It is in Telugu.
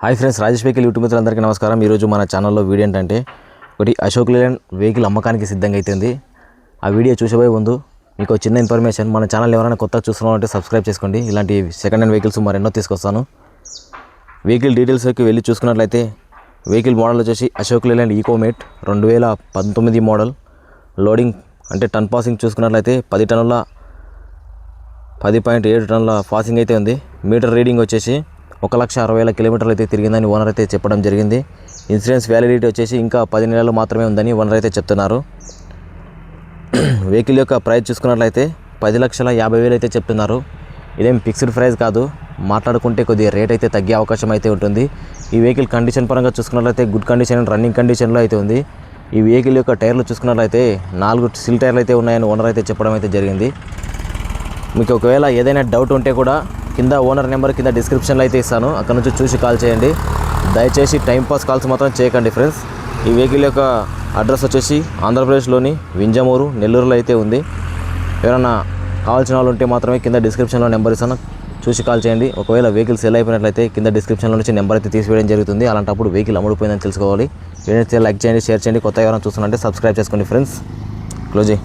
Hi friends Rajesh vehicle YouTube మిత్రులందరికీ నమస్కారం. ఈరోజు మన ఛానల్లో వీడియో ఏంటంటే ఒకటి అశోక్ లేలాండ్ వెహికల్ అమ్మకానికి సిద్ధంగా అయితుంది. ఆ వీడియో చూసేపోయే ముందు మీకు చిన్న ఇన్ఫర్మేషన్ మన ఛానల్ ఎవరైనా కొత్త చూస్తున్నారంటే సబ్స్క్రైబ్ చేసుకోండి. ఇలాంటి సెకండ్ హ్యాండ్ వెహికల్స్ మరెన్నో తీసుకొస్తాను. వెహికల్ డీటెయిల్స్కి వెళ్ళి చూసుకున్నట్లయితే వెహికల్ మోడల్ వచ్చేసి అశోక్ లేలాండ్ ఈకోమేట్ రెండు వేల పంతొమ్మిది మోడల్ లోడింగ్ అంటే టన్ పాసింగ్ చూసుకున్నట్లయితే పది టన్నుల పది పాయింట్ ఏడు టన్నుల పాసింగ్ అయితే ఉంది. మీటర్ రీడింగ్ వచ్చేసి ఒక లక్ష అరవై వేల కిలోమీటర్లు అయితే తిరిగిందని ఓనర్ అయితే చెప్పడం జరిగింది. ఇన్సూరెన్స్ వ్యాలిడిటీ వచ్చేసి ఇంకా పది నెలలు మాత్రమే ఉందని ఓనర్ అయితే చెప్తున్నారు. వెహికల్ యొక్క ప్రైస్ చూసుకున్నట్లయితే పది లక్షల యాభై వేలు అయితే చెప్తున్నారు. ఇదేం ఫిక్స్డ్ ప్రైస్ కాదు. మాట్లాడుకుంటే కొద్దిగా రేట్ అయితే తగ్గే అవకాశం అయితే ఉంటుంది. ఈ వెహికల్ కండిషన్ పరంగా చూసుకున్నట్లయితే గుడ్ కండిషన్ రన్నింగ్ కండిషన్లో అయితే ఉంది. ఈ వెహికల్ యొక్క టైర్లు చూసుకున్నట్లయితే నాలుగు సిల్ టైర్లు అయితే ఉన్నాయని ఓనర్ అయితే చెప్పడం అయితే జరిగింది. మీకు ఒకవేళ ఏదైనా డౌట్ ఉంటే కూడా కింద ఓనర్ నెంబర్ కింద డిస్క్రిప్షన్లో అయితే ఇస్తాను. అక్కడ నుంచి చూసి కాల్ చేయండి. దయచేసి టైంపాస్ కాల్స్ మాత్రం చేయకండి ఫ్రెండ్స్. ఈ వెహికల్ యొక్క అడ్రస్ వచ్చేసి ఆంధ్రప్రదేశ్లోని వింజమూరు నెల్లూరులో అయితే ఉంది. ఎవరైనా కావాల్సిన వాళ్ళు ఉంటే మాత్రమే కింద డిస్క్రిప్షన్లో నెంబర్ ఇస్తాను. చూసి కాల్ చేయండి. ఒకవేళ వెహికల్ సెల్ అయిపోయినట్లయితే కింద డిస్క్రిప్షన్లో నుంచి నెంబర్ అయితే తీసివేయడం జరుగుతుంది. అలాంటప్పుడు వెహికల్ అమ్ముడిపోయిందని తెలుసుకోవాలి. వీడియో లైక్ చేయండి షేర్ చేయండి. కొత్త ఎవరైనా చూస్తున్నారంటే సబ్స్క్రైబ్ చేసుకోండి ఫ్రెండ్స్. క్లోజ్ చేయి.